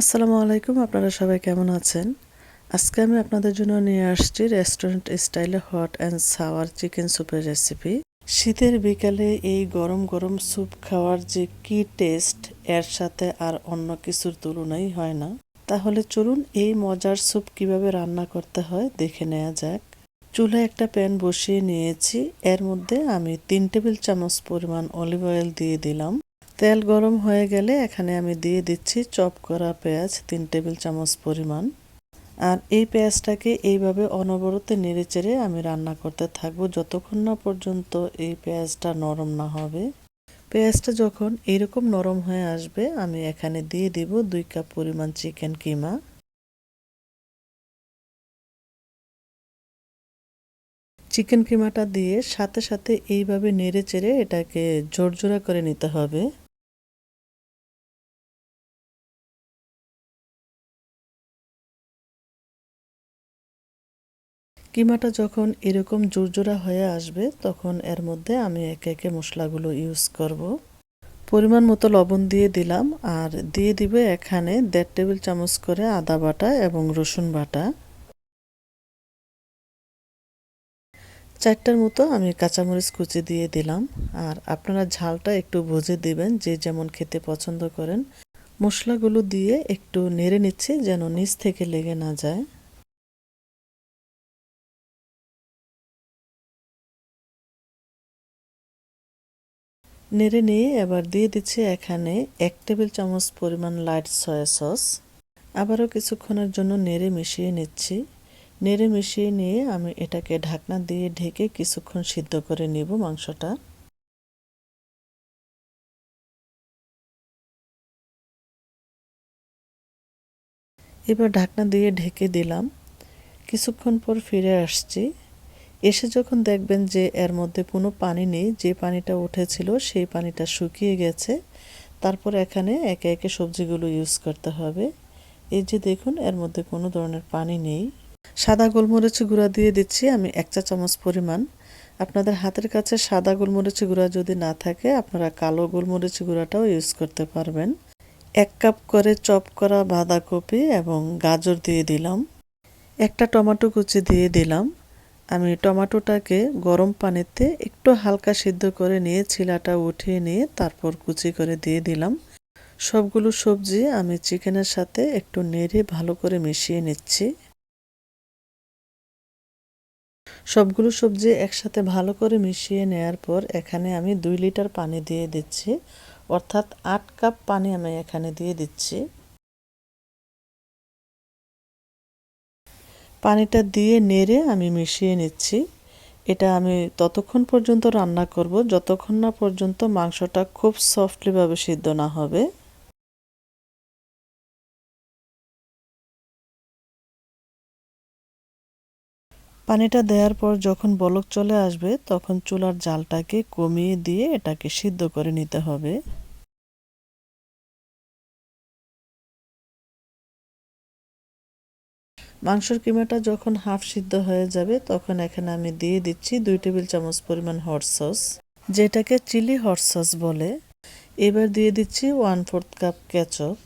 আসসালামু আলাইকুম, আপনারা সবাই কেমন আছেন? আজকে আমি আপনাদের জন্য নিয়ে আসছি রেস্টুরেন্ট স্টাইলে হট অ্যান্ড সাওয়ার চিকেন স্যুপের রেসিপি শীতের বিকালে এই গরম গরম স্যুপ খাওয়ার যে কি টেস্ট এর সাথে আর অন্য কিছুর তুলনাই হয় না। তাহলে চলুন এই মজার স্যুপ কীভাবে রান্না করতে হয় দেখে নেওয়া যাক। চুলায় একটা প্যান বসিয়ে নিয়েছি, এর মধ্যে আমি তিন টেবিল চামচ পরিমাণ অলিভ অয়েল দিয়ে দিলাম। তেল গরম হয়ে গেলে এখানে আমি দিয়ে দিচ্ছি চপ করা পেঁয়াজ, তিন টেবিল চামচ পরিমাণ। আর এই পেঁয়াজটাকে এইভাবে অনবরত নেড়ে চেড়ে আমি রান্না করতে থাকব যতক্ষণ না পর্যন্ত এই পেঁয়াজটা নরম না হবে। পেঁয়াজটা যখন এরকম নরম হয়ে আসবে, আমি এখানে দিয়ে দিব দুই কাপ পরিমাণ চিকেন কিমা। চিকেন কিমাটা দিয়ে সাথে সাথে এইভাবে নেড়ে চেড়ে এটাকে জোরজোড়া করে নিতে হবে। কিমাটা যখন এরকম জোরজোড়া হয়ে আসবে, তখন এর মধ্যে আমি একে একে মশলাগুলো ইউজ করব। পরিমাণ মতো লবণ দিয়ে দিলাম, আর দিয়ে দিবে এখানে দেড় টেবিল চামচ করে আদা বাটা এবং রসুন বাটা। চারটার মতো আমি কাঁচামরিচ কুচি দিয়ে দিলাম, আর আপনারা ঝালটা একটু বুঝে দিবেন যে যেমন খেতে পছন্দ করেন। মশলাগুলো দিয়ে একটু নেড়ে নিচ্ছি যেন নিচ থেকে লেগে না যায়। নেড়ে নিয়ে এবার দিয়ে দিচ্ছি এখানে এক টেবিল চামচ পরিমাণ লাইট সয়া সস। আবারও কিছুক্ষণের জন্য নেড়ে মিশিয়ে নিচ্ছি। নেড়ে মিশিয়ে নিয়ে আমি এটাকে ঢাকনা দিয়ে ঢেকে কিছুক্ষণ সিদ্ধ করে নিব মাংসটা। এবার ঢাকনা দিয়ে ঢেকে দিলাম। কিছুক্ষণ পর ফিরে আসছি। এসে যখন দেখবেন যে এর মধ্যে কোনো পানি নেই, যে পানিটা উঠেছিল সেই পানিটা শুকিয়ে গেছে, তারপর এখানে একে একে সবজিগুলো ইউজ করতে হবে। এই যে দেখুন, এর মধ্যে কোনো ধরনের পানি নেই। সাদা গোলমরিচ গুঁড়া দিয়ে দিচ্ছি আমি এক চা চামচ পরিমাণ। আপনাদের হাতের কাছে সাদা গোলমরিচ গুঁড়া যদি না থাকে, আপনারা কালো গোলমরিচ গুঁড়াটাও ইউজ করতে পারবেন। এক কাপ করে চপ করা বাঁধাকপি এবং গাজর দিয়ে দিলাম। একটা টমেটো কুচি দিয়ে দিলাম। আমি টমেটোটাকে গরম পানিতে একটু হালকা সিদ্ধ করে নিয়ে ছিলাটা উঠিয়ে নিয়ে তারপর কুচি করে দিয়ে দিলাম। সবগুলো সবজি আমি চিকেনের সাথে একটু নেড়ে ভালো করে মিশিয়ে নিচ্ছি। সবগুলো সবজি একসাথে ভালো করে মিশিয়ে নেওয়ার পর এখানে আমি দুই লিটার পানি দিয়ে দিচ্ছি। অর্থাৎ আট কাপ পানি আমি এখানে দিয়ে দিচ্ছি। পানিটা দিয়ে নেড়ে আমি মিশিয়ে নিচ্ছি। এটা আমি ততক্ষণ পর্যন্ত রান্না করব, যতক্ষণ না পর্যন্ত মাংসটা খুব সফটলিভাবে সিদ্ধ না হবে। পানিটা দেওয়ার পর যখন বলক চলে আসবে, তখন চুলার জালটাকে কমিয়ে দিয়ে এটাকে সিদ্ধ করে নিতে হবে। মাংসর কিমাটা যখন হাফ সিদ্ধ হয়ে যাবে, তখন এখানে আমি দিয়ে দিচ্ছি দুই টেবিল চামচ পরিমাণ হট সস যেটাকে চিলি হট সস বলে। এবার দিয়ে দিচ্ছি ওয়ান ফোর্থ কাপ কেচপ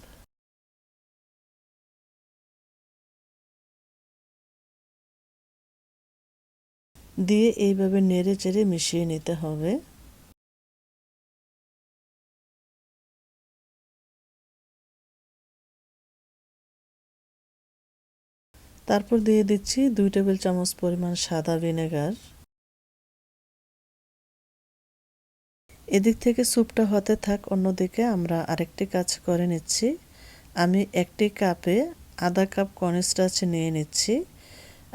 দিয়ে এইভাবে নেড়ে চেড়ে মিশিয়ে নিতে হবে। তারপর দিয়ে দিচ্ছি দুই টেবিল চামচ পরিমাণ সাদা ভিনেগার। এদিক থেকে স্যুপটা হতে থাক, অন্যদিকে আমরা আরেকটি কাজ করে নিচ্ছি। আমি একটি কাপে আধা কাপ কর্নস্টাচ নিয়ে নিচ্ছি।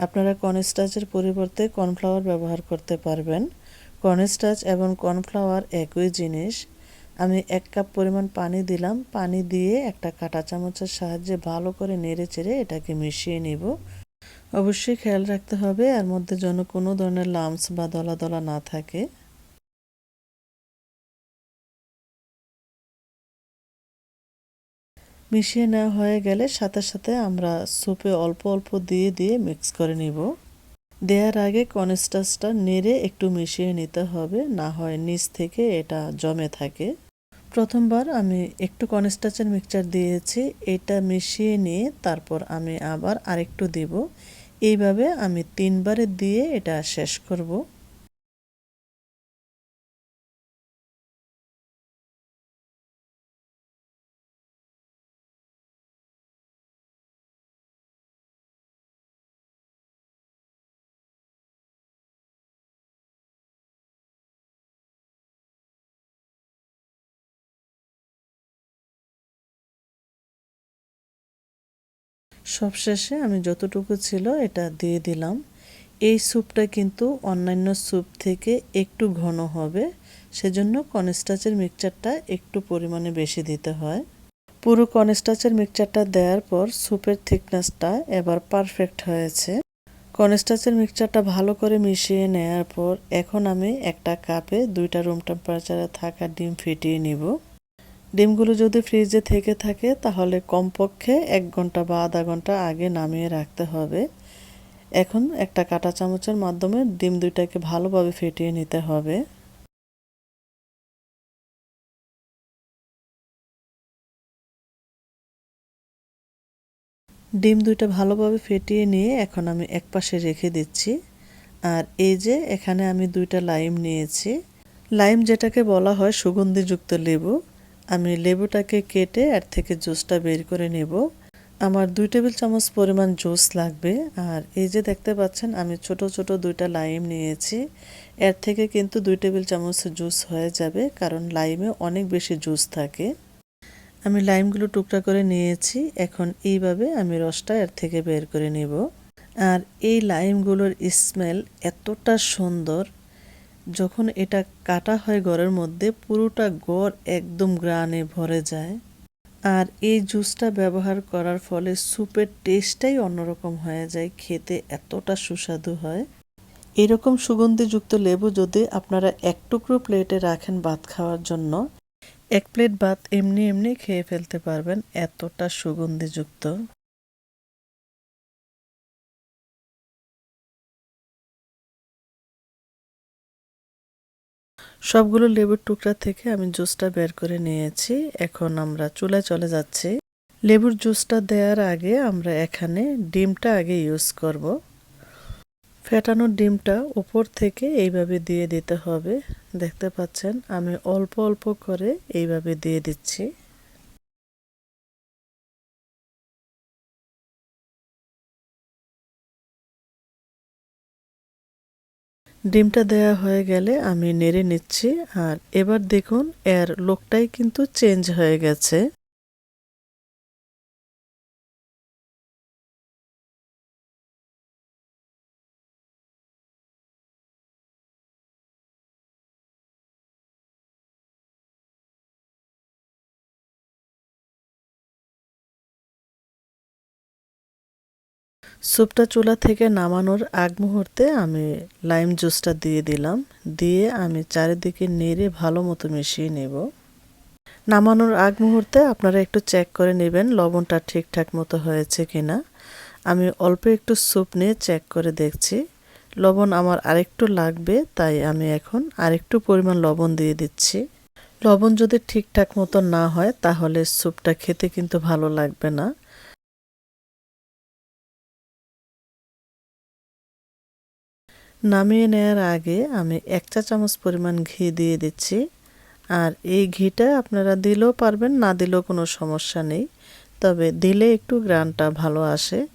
আপনারা কর্নস্টাচের পরিবর্তে কর্নফ্লাওয়ার ব্যবহার করতে পারবেন। কর্নস্টাচ এবং কর্নফ্লাওয়ার একই জিনিস আমি এক কাপ পরিমাণ পানি দিলাম। পানি দিয়ে একটা কাঁটা চামচের সাহায্যে ভালো করে নেড়ে চেড়ে এটাকে মিশিয়ে নিব। অবশ্যই খেয়াল রাখতে হবে, এর মধ্যে যেন কোনো ধরনের লামস বা দলা দলা না থাকে। মিশিয়ে নেওয়া হয়ে গেলে সাথে সাথে আমরা সুপে অল্প অল্প দিয়ে দিয়ে মিক্স করে নিব। দেওয়ার আগে কনস্টাসটা নেড়ে একটু মিশিয়ে নিতে হবে, না হয় নিচ থেকে এটা জমে থাকে। প্রথমবার আমি একটু কনস্টাচের মিক্সচার দিয়েছি, এটা মিশিয়ে নিয়ে তারপর আমি আবার আরেকটু দেব। এইভাবে আমি তিনবারে দিয়ে এটা শেষ করব। সবশেষে আমি যতটুকু ছিল এটা দিয়ে দিলাম। এই স্যুপটা কিন্তু অন্যান্য স্যুপ থেকে একটু ঘন হবে, সেজন্য কনস্টাচের মিক্সচারটা একটু পরিমাণে বেশি দিতে হয়। পুরো কনস্টাচের মিক্সচারটা দেওয়ার পর স্যুপের থিকনেসটা এবার পারফেক্ট হয়েছে। কনস্টাচের মিক্সচারটা ভালো করে মিশিয়ে নেওয়ার পর এখন আমি একটা কাপে দুইটা রুম টেম্পারেচারে থাকা ডিম ফিটিয়ে নিব। ডিমগুলো যদি ফ্রিজে থেকে থাকে, তাহলে কমপক্ষে এক ঘণ্টা বা আধা ঘণ্টা আগে নামিয়ে রাখতে হবে। এখন একটা কাঁটা চামচের মাধ্যমে ডিম দুইটাকে ভালোভাবে ফেটিয়ে নিতে হবে। ডিম দুইটা ভালোভাবে ফেটিয়ে নিয়ে এখন আমি এক পাশে রেখে দিচ্ছি। আর এই যে এখানে আমি দুইটা লাইম নিয়েছি। লাইম যেটাকে বলা হয় সুগন্ধিযুক্ত লেবু আমি লেবুটাকে কেটে এর থেকে জুসটা বের করে নেব। আমার দুই টেবিল চামচ পরিমাণ জুস লাগবে। আর এই যে দেখতে পাচ্ছেন, আমি ছোট ছোট দুইটা লাইম নিয়েছি। এর থেকে কিন্তু দুই টেবিল চামচ জুস হয়ে যাবে, কারণ লাইমে অনেক বেশি জুস থাকে। আমি লাইমগুলো টুকরা করে নিয়েছি। এখন এইভাবে আমি রসটা এর থেকে বের করে নেব। আর এই লাইমগুলোর স্মেল এতটা সুন্দর যখন এটা কাটা হয় গড়ের মধ্যে, পুরোটা গড় একদম গ্রানে ভরে যায়। আর এই জুসটা ব্যবহার করার ফলে স্যুপের টেস্টটাই অন্যরকম হয়ে যায়, খেতে এতটা সুস্বাদু হয়। এরকম সুগন্ধিযুক্ত লেবু যদি আপনারা এক টুকরো প্লেটে রাখেন ভাত খাওয়ার জন্য, এক প্লেট ভাত এমনি এমনি খেয়ে ফেলতে পারবেন, এতটা সুগন্ধিযুক্ত। সবগুলো লেবুর টুকরা থেকে আমি জুসটা বের করে নিয়েছি। এখন আমরা চুলায় চলে যাচ্ছি। লেবুর জুসটা দেওয়ার আগে আমরা এখানে ডিমটা আগে ইউজ করব। ফেটানো ডিমটা উপর থেকে এইভাবে দিয়ে দিতে হবে। দেখতে পাচ্ছেন, আমি অল্প অল্প করে এইভাবে দিয়ে দিচ্ছি। ডিমটা দেয়া হয়ে গেলে আমি নেড়ে নিচ্ছি। আর এবার দেখুন, এর লোকটাই কিন্তু চেঞ্জ হয়ে গেছে। স্যুপটা চুলা থেকে নামানোর আগ মুহূর্তে আমি লাইম জুসটা দিয়ে দিলাম। দিয়ে আমি চারিদিকে নেড়ে ভালো মতো মিশিয়ে নেব। নামানোর আগ মুহূর্তে আপনারা একটু চেক করে নেবেন লবণটা ঠিকঠাক মতো হয়েছে কিনা। আমি অল্প একটু স্যুপ নিয়ে চেক করে দেখছি। লবণ আমার আরেকটু লাগবে, তাই আমি এখন আরেকটু পরিমাণ লবণ দিয়ে দিচ্ছি। লবণ যদি ঠিকঠাক মতো না হয়, তাহলে স্যুপটা খেতে কিন্তু ভালো লাগবে না। নামিয়ে নেওয়ার আগে আমি এক চা চামচ পরিমাণ ঘি দিয়ে দিচ্ছি। আর এই ঘিটা আপনারা দিলেও পারবেন, না দিলেও কোনো সমস্যা নেই। তবে দিলে একটু গ্রানটা ভালো আসে।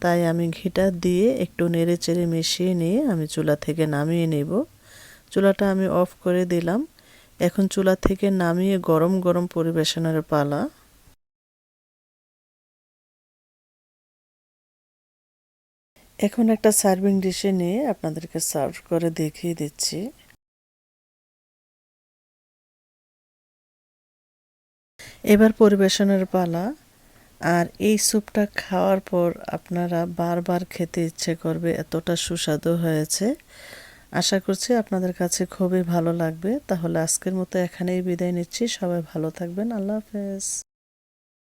তাই আমি ঘিটা দিয়ে একটু নেড়ে চেড়ে মিশিয়ে নিয়ে আমি চুলা থেকে নামিয়ে নেব। চুলাটা আমি অফ করে দিলাম। এখন চুলা থেকে নামিয়ে গরম গরম পরিবেশনের পালা। এখন একটা সার্ভিং ডিশে নিয়ে আপনাদেরকে সার্ভ করে দেখিয়ে দিচ্ছি। এবার পরিবেশনের পালা। আর এই স্যুপটা খাওয়ার পর আপনারা বারবার খেতে ইচ্ছে করবে, এতটা সুস্বাদু হয়েছে। আশা করছি আপনাদের কাছে খুবই ভালো লাগবে। তাহলে আজকের মতো এখানেই বিদায় নিচ্ছি। সবাই ভালো থাকবেন। আল্লাহ হাফেজ।